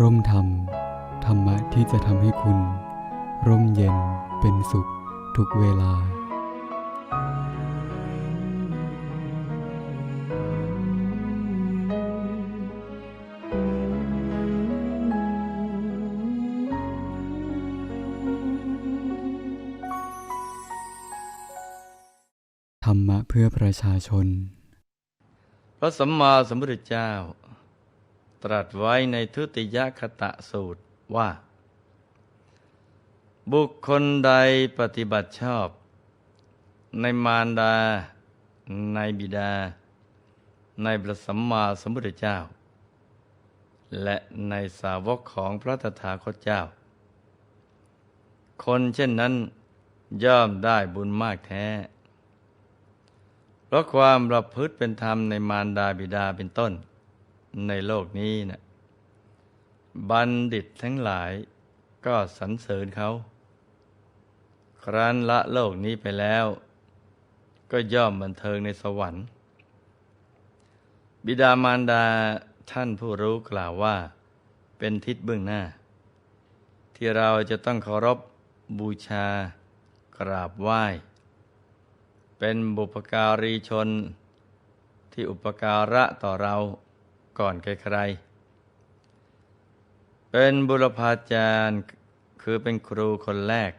ร่มธรรม ธรรมะที่จะทำให้คุณ ร่มเย็นเป็นสุขทุกเวลา ธรรมะเพื่อประชาชน พระสัมมาสัมพุทธเจ้า ตรัสไว้ในทุติยคตะสูตรว่า บุคคลใดปฏิบัติชอบ ในมารดา ในบิดา ในพระสัมมาสัมพุทธเจ้า และในสาวกของพระตถาคตเจ้า คนเช่นนั้นย่อมได้บุญมากแท้ เพราะความประพฤติเป็นธรรมในมารดาบิดาเป็นต้น ในโลกนี้นะบัณฑิตทั้งหลายก็สรรเสริญเขา ครั้นละโลกนี้ไปแล้ว ก็ย่อมบันเทิงในสวรรค์ บิดามารดาท่านผู้รู้กล่าวว่า เป็นทิศเบื้องหน้า ที่เราจะต้องเคารพบูชากราบไหว้ เป็นบุปการีชนที่อุปการะต่อเรา ก่อนใครๆเป็นบุรพาจารย์คือเป็นครูคนแรก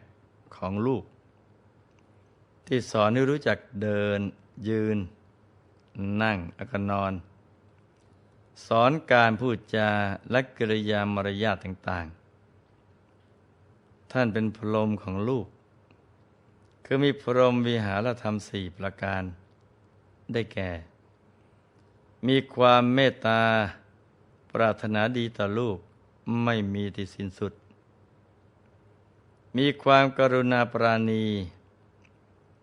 ของลูก ที่สอนให้รู้จักเดิน ยืน นั่งแล้วก็นอน สอนการพูดจาและกิริยามารยาทต่างๆ ท่านเป็นพรหมของลูก คือมีพรหมวิหารธรรมสี่ประการ ได้แก่ มีความเมตตา ปรารถนาดีต่อลูกไม่มีที่สิ้นสุด มีความกรุณาปราณี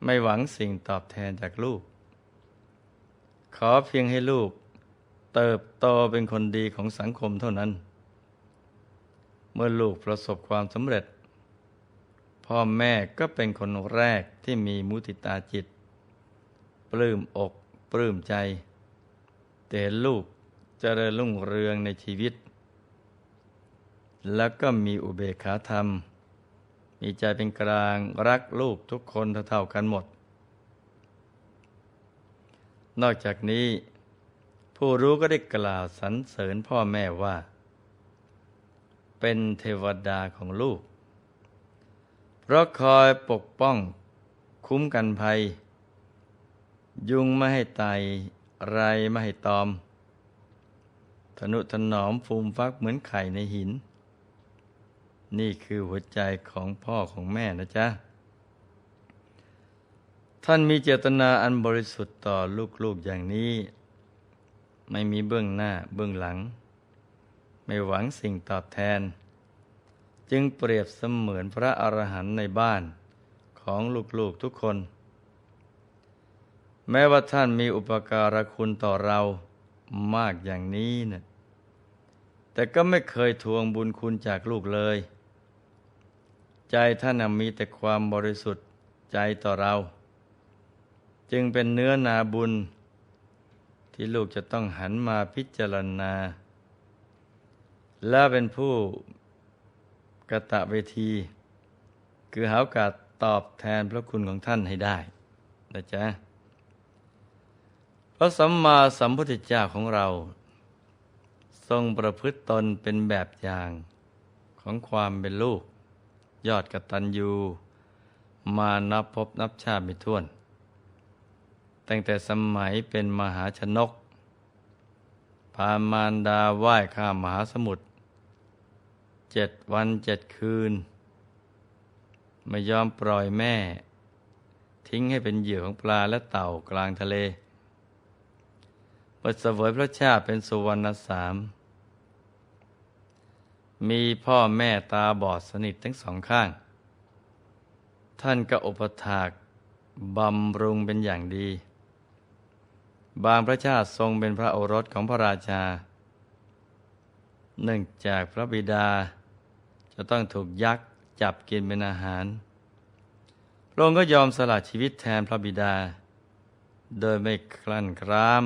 ไม่หวังสิ่งตอบแทนจากลูก ขอเพียงให้ลูกเติบโตเป็นคนดีของสังคมเท่านั้น เมื่อลูกประสบความสำเร็จ พ่อแม่ก็เป็นคนแรกที่มีมุติตาจิต ปลื้มอก ปลื้มใจ แต่เห็นลูกเจริญรุ่งเรืองในชีวิต แล้วก็มีอุเบกขาธรรม มีใจเป็นกลางรักลูกทุกคนเท่าๆกันหมด นอกจากนี้ ผู้รู้ก็ได้กล่าวสรรเสริญพ่อแม่ว่า เป็นเทวดาของลูก เพราะคอยปกป้องคุ้มกันภัย ยุงไม่ให้ไต ไรไม่ให้ตอม ทนุถนอมฟูมฟักเหมือนไข่ในหิน นี่คือหัวใจของพ่อของแม่นะจ๊ะ ท่านมีเจตนาอันบริสุทธิ์ต่อลูกๆอย่างนี้ ไม่มีเบื้องหน้าเบื้องหลัง ไม่หวังสิ่งตอบแทน จึงเปรียบเสมือนพระอรหันต์ในบ้านของลูกๆทุกคน แม้ว่าท่านมีอุปการะคุณต่อเรามากอย่างนี้นะแต่ก็ไม่เคยทวงบุญคุณจากลูกเลย ใจท่านมีแต่ความบริสุทธิ์ใจต่อเรา จึงเป็นเนื้อนาบุญ ที่ลูกจะต้องหันมาพิจารณา และเป็นผู้กะตะเวที คือหาโอกาสตอบแทนพระคุณของท่านให้ได้นะจ๊ะ ระสัมมาสัมพุทธเจ้าของเรา ทรงประพฤติตนเป็นแบบอย่างของความเป็นลูก ยอดกตัญญู มานับพบนับชาติไม่ถ้วน ตั้งแต่สมัยเป็นมหาชนก พามารดาไหว้ข้ามมหาสมุทรเจ็ดวันเจ็ดคืน ไม่ยอมปล่อยแม่ ทิ้งให้เป็นเหยื่อของปลาและเต่ากลางทะเล ประเสวยพระชาติเป็นสุวรรณสาม มีพ่อแม่ตาบอดสนิททั้งสองข้าง ท่านก็อุปถากบำรุงเป็นอย่างดี บางพระชาติทรงเป็นพระโอรสของพระราชา เนื่องจากพระบิดา จะต้องถูกยักษ์จับกินเป็นอาหาร พระองค์ก็ยอมสละชีวิตแทนพระบิดา โดยไม่คลั่นคร้าม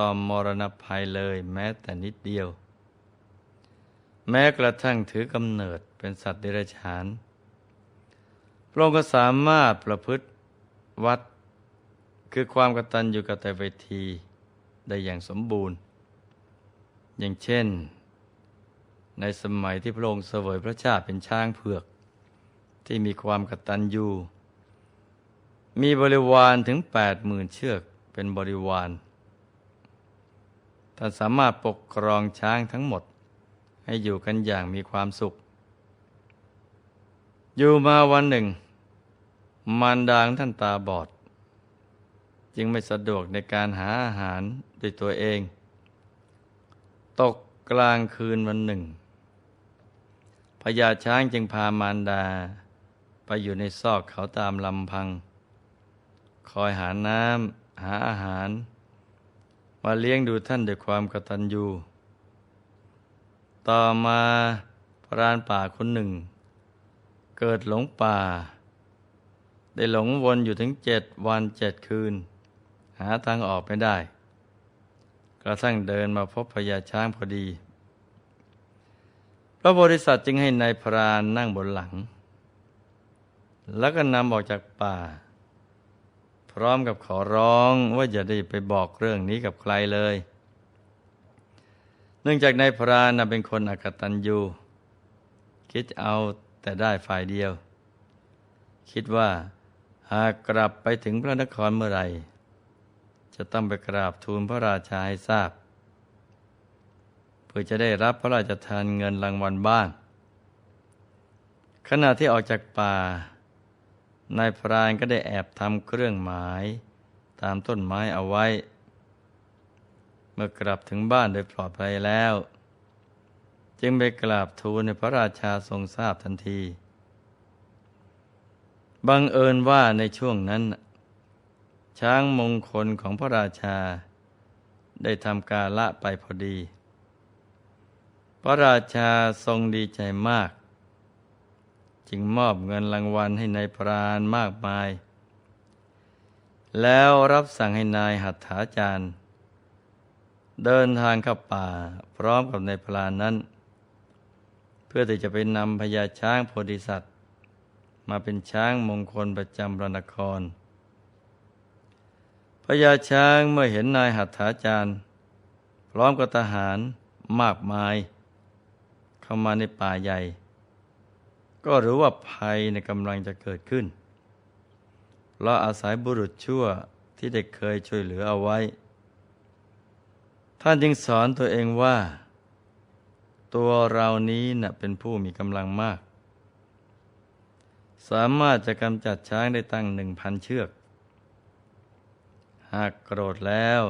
ต่อมรณภัยเลยแม้แต่นิดเดียว แม้กระทั่งถือกำเนิดเป็นสัตว์เดรัจฉาน พระองค์ก็สามารถประพฤติวัด คือความกตัญญูกตเวทีได้อย่างสมบูรณ์ อย่างเช่น ในสมัยที่พระองค์เสวยพระชาติเป็นช้างเผือก ที่มีความกตัญญูมีบริวารถึงแปดหมื่นเชือกเป็นบริวาร ท่านสามารถปกครองช้างทั้งหมด ให้อยู่กันอย่างมีความสุข อยู่มาวันหนึ่ง มารดางท่านตาบอด จึงไม่สะดวกในการหาอาหารด้วยตัวเอง ตกกลางคืนวันหนึ่งพญาช้างจึงพามารดา ไปอยู่ในซอกเขาตามลำพัง คอยหาน้ำหาอาหาร มาเลี้ยงดูท่านด้วยความกตัญญู ต่อมาพรานป่าคนหนึ่ง เกิดหลงป่า ได้หลงวนอยู่ถึงเจ็ดวันเจ็ดคืน หาทางออกไม่ได้ กระทั่งเดินมาพบพญาช้างพอดี พระโพธิสัตว์จึงให้นายพรานนั่งบนหลัง แล้วก็นำออกจากป่า พร้อมกับขอร้องว่าอย่าได้ไปบอกเรื่องนี้กับใครเลย เนื่องจากนายพรานเป็นคนอกตัญญูคิดเอาแต่ได้ฝ่ายเดียว คิดว่าหากกลับไปถึงพระนครเมื่อไหร่จะต้องไปกราบทูลพระราชาให้ทราบ เพื่อจะได้รับพระราชทานเงินรางวัลบ้าง ขณะที่ออกจากป่า นายพรานก็ได้แอบทำเครื่องหมาย ตามต้นไม้เอาไว้ เมื่อกลับถึงบ้านโดยปลอดภัยแล้ว จึงไปกราบทูลในพระราชาทรงทราบทันที บังเอิญว่าในช่วงนั้น ช้างมงคลของพระราชา ได้ทำกาละไปพอดี พระราชาทรงดีใจมาก จึงมอบเงินรางวัลให้ในายพรานมากมาย แล้วรับสั่งให้นายหัตถาจารย์ เดินทางเข้าป่าพร้อมกับนายพรานนั้น เพื่อที่จะไปนำพญาช้างโพธิสัตว์ มาเป็นช้างมงคลประจำพระนครพญาช้างเมื่อเห็นนายหัตถาจารย์ พร้อมกับทหารมากมาย เข้ามาในป่าใหญ่ ก็รู้ว่าภัยในกำลังจะเกิดขึ้นเราอาศัยบุรุษชั่วที่ได้เคยช่วยเหลือเอาไว้ ท่านจึงสอนตัวเองว่า ตัวเรานี้น่ะเป็นผู้มีกำลังมาก สามารถจะกำจัดช้างได้ตั้งหนึ่งพันเชือก หากโกรธแล้ว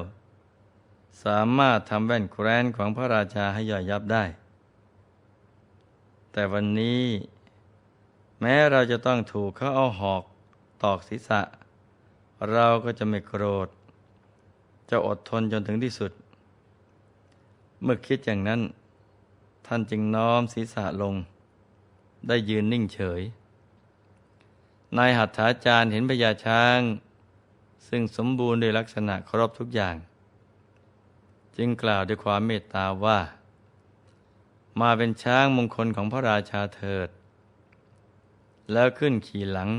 สามารถทำแว่นแคว้นของพระราชาให้ย่อยยับได้ แต่วันนี้ แม้เราจะต้องถูกเขาเอาหอกตอกศีรษะ เราก็จะไม่โกรธ จะอดทนจนถึงที่สุด เมื่อคิดอย่างนั้น ท่านจึงน้อมศีรษะลง ได้ยืนนิ่งเฉย นายหัตถาจารย์เห็นพญาช้าง ซึ่งสมบูรณ์ด้วยลักษณะครบทุกอย่าง จึงกล่าวด้วยความเมตตาว่า มาเป็นช้างมงคลของพระราชาเถิด แล้วขึ้นขี่หลัง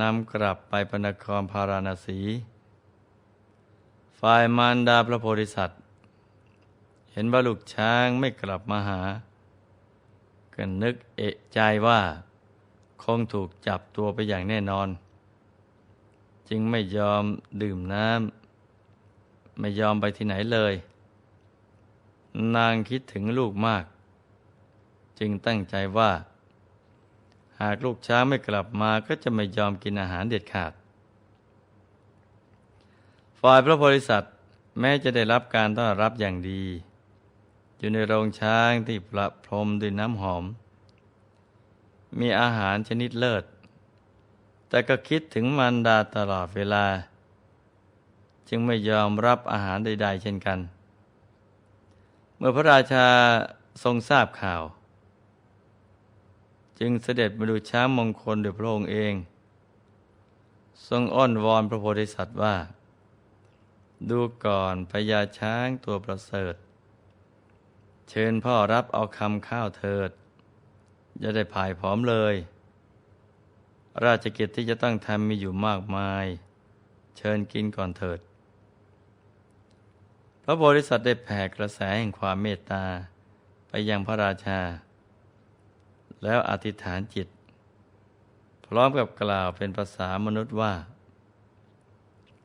นำกลับไปพนครพาราณสี ฝ่ายมารดาพระโพธิสัตว์ เห็นว่าลูกช้างไม่กลับมาหา ก็นึกเอะใจว่า คงถูกจับตัวไปอย่างแน่นอน จึงไม่ยอมดื่มน้ำไม่ยอมไปที่ไหนเลย นางคิดถึงลูกมาก จึงตั้งใจว่า หากลูกช้างไม่กลับมาก็จะไม่ยอมกินอาหารเด็ดขาด ฝ่ายพระโพธิสัตว์แม้จะได้รับการต้อนรับอย่างดี อยู่ในโรงช้างที่ประพรมด้วยน้ำหอม มีอาหารชนิดเลิศ แต่ก็คิดถึงมารดาตลอดเวลา จึงไม่ยอมรับอาหารใด ๆ เช่นกัน เมื่อพระราชาทรงทราบข่าว จึงเสด็จมาดูช้างมงคลโดยพระองค์เอง ทรงอ้อนวอนพระโพธิสัตว์ว่า ดูก่อนพญาช้างตัวประเสริฐ เชิญพ่อรับเอาคำข้าวเถิดจะได้ผายผอมเลย ราชกิจที่จะต้องทำมีอยู่มากมาย เชิญกินก่อนเถิด พระโพธิสัตว์ได้แผ่กระแสแห่งความเมตตาไปยังพระราชา แล้วอธิษฐานจิต พร้อมกับกล่าวเป็นภาษามนุษย์ว่า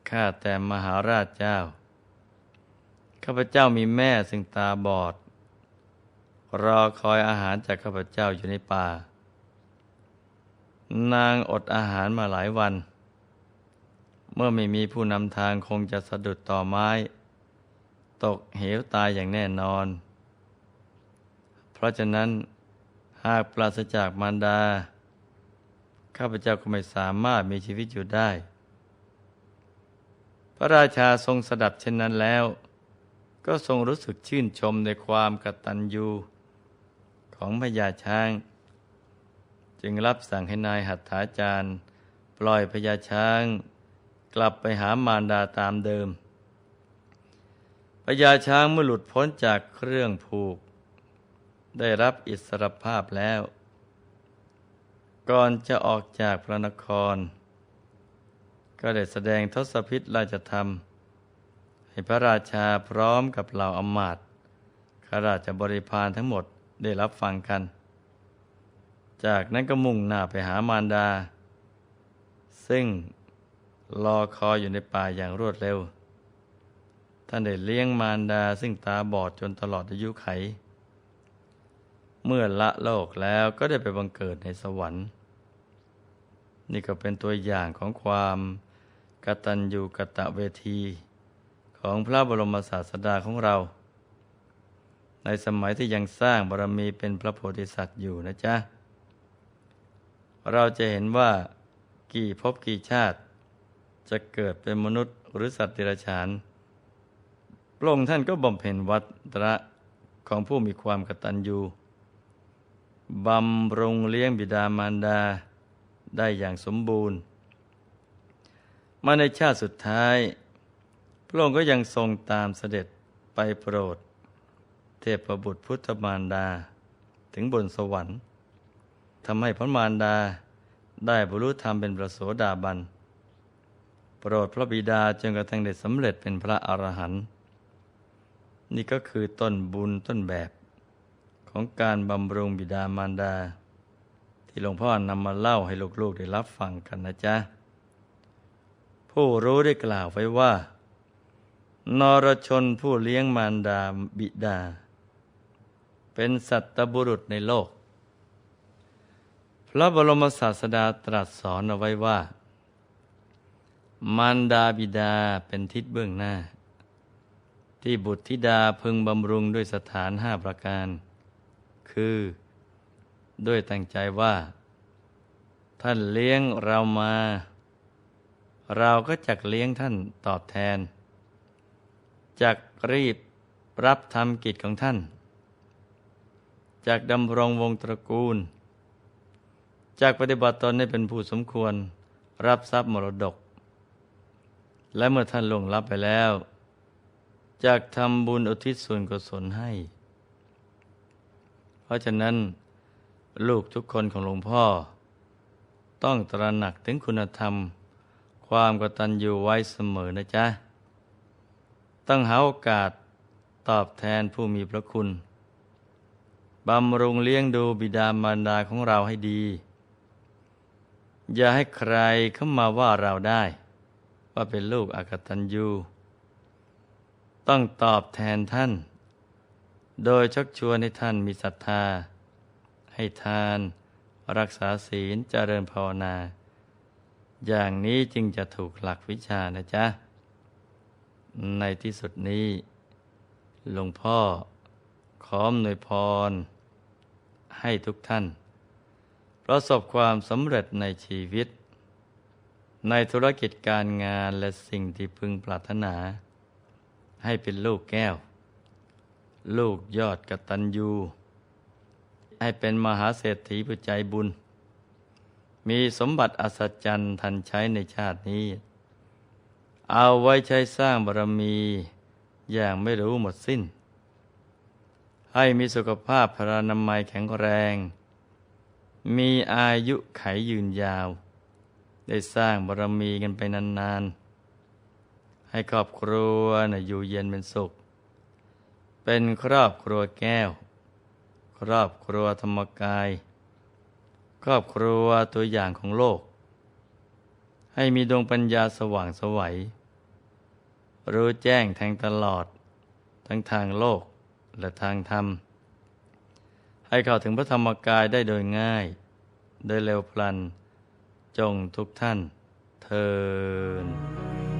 ข้าแต่มหาราชเจ้า ข้าพเจ้ามีแม่ซึ่งตาบอด รอคอยอาหารจากข้าพเจ้าอยู่ในป่า นางอดอาหารมาหลายวัน เมื่อไม่มีผู้นำทางคงจะสะดุดต่อไม้ ตกเหวตายอย่างแน่นอน เพราะฉะนั้น หากปราศจากมารดา ข้าพเจ้าก็ไม่สามารถมีชีวิตอยู่ได้ พระราชาทรงสดับเช่นนั้นแล้ว ก็ทรงรู้สึกชื่นชมในความกตัญญูของพญาช้าง จึงรับสั่งให้นายหัตถาจารย์ปล่อยพญาช้าง กลับไปหามารดาตามเดิมพญาช้างเมื่อหลุดพ้นจากเครื่องผูก ได้รับอิสรภาพแล้ว ก่อนจะออกจากพระนคร ก็ได้แสดงทศพิษราชธรรม ให้พระราชาพร้อมกับเหล่าอำมาตย์ข้าราชบริพารทั้งหมดได้รับฟังกัน จากนั้นก็มุ่งหน้าไปหามารดา ซึ่งรอคอยอยู่ในป่าอย่างรวดเร็ว ท่านได้เลี้ยงมารดาซึ่งตาบอดจนตลอดอายุไข เมื่อละโลกแล้วก็ได้ไปบังเกิดในสวรรค์ นี่ก็เป็นตัวอย่างของความกตัญญูกตเวที ของพระบรมศาสดาของเรา ในสมัยที่ยังสร้างบารมีเป็นพระโพธิสัตว์อยู่นะจ๊ะ เราจะเห็นว่ากี่ภพกี่ชาติ จะเกิดเป็นมนุษย์หรือสัตว์เดรัจฉานพระองค์ท่านก็บำเพ็ญวัตระของผู้มีความกตัญญู บำรุงเลี้ยงบิดามารดาได้อย่างสมบูรณ์ มาในชาติสุดท้าย พระองค์ก็ยังทรงตามเสด็จไปโปรด เทพบุตรพุทธมารดา ถึงบนสวรรค์ทำให้พระมารดาได้บรรลุธรรมเป็นพระโสดาบัน โปรดพระบิดาจนกระทั่งได้สำเร็จเป็นพระอรหันต์นี่ก็คือต้นบุญต้นแบบ ของการบำรุงบิดามารดา ที่หลวงพ่อนำมาเล่าให้ลูกๆได้รับฟังกันนะจ๊ะ ผู้รู้ได้กล่าวไว้ว่า นรชนผู้เลี้ยงมารดาบิดา เป็นสัตบุรุษในโลก พระบรมศาสดาตรัสสอนเอาไว้ว่า มารดาบิดาเป็นทิศเบื้องหน้าที่บุตรธิดาพึงบำรุงด้วยสถานห้าประการ คือ ด้วยตั้งใจว่า ท่านเลี้ยงเรามา เราก็จักเลี้ยงท่านตอบแทน จักรีบรับทำกิจของท่าน จากดำรงวงตระกูล จากปฏิบัติตนให้เป็นผู้สมควรรับทรัพย์มรดก และเมื่อท่านลงรับไปแล้วจากทำบุญอุทิศส่วนกุศลให้ ราะฉะนั้น ลูกทุกคนของหลวงพ่อ ต้องตระหนักถึงคุณธรรม ความกตัญญูไว้เสมอนะจ๊ะ ต้องหาโอกาสตอบแทนผู้มีพระคุณ บำรุงเลี้ยงดูบิดามารดาของเราให้ดี อย่าให้ใครเข้ามาว่าเราได้ ว่าเป็นลูกอากตัญญู ต้องตอบแทนท่าน โดยชักชวนให้ท่านมีศรัทธา ให้ทาน รักษาศีลเจริญภาวนา อย่างนี้จึงจะถูกหลักวิชานะจ๊ะ ในที่สุดนี้ หลวงพ่อขออำนวยพร ให้ทุกท่าน ประสบความสำเร็จในชีวิต ในธุรกิจการงานและสิ่งที่พึงปรารถนา ให้เป็นลูกแก้ว ลูกยอดกตัญญู ให้เป็นมหาเศรษฐีผู้ใจบุญ มีสมบัติอัศจรรย์ทันใช้ในชาตินี้ เอาไว้ใช้สร้างบารมี อย่างไม่รู้หมดสิ้น ให้มีสุขภาพพรานามัยแข็งแรง มีอายุไขยืนยาว ได้สร้างบารมีกันไปนานๆ ให้ครอบครัวนะอยู่เย็นเป็นสุข เป็นครอบครัวแก้ว ครอบครัวธรรมกาย ครอบครัวตัวอย่างของโลก ให้มีดวงปัญญาสว่างสวัย รู้แจ้งแทงตลอด ทั้งทางโลกและทางธรรม ให้เข้าถึงพระธรรมกายได้โดยง่าย โดยเร็วพลัน จงทุกท่านเทิน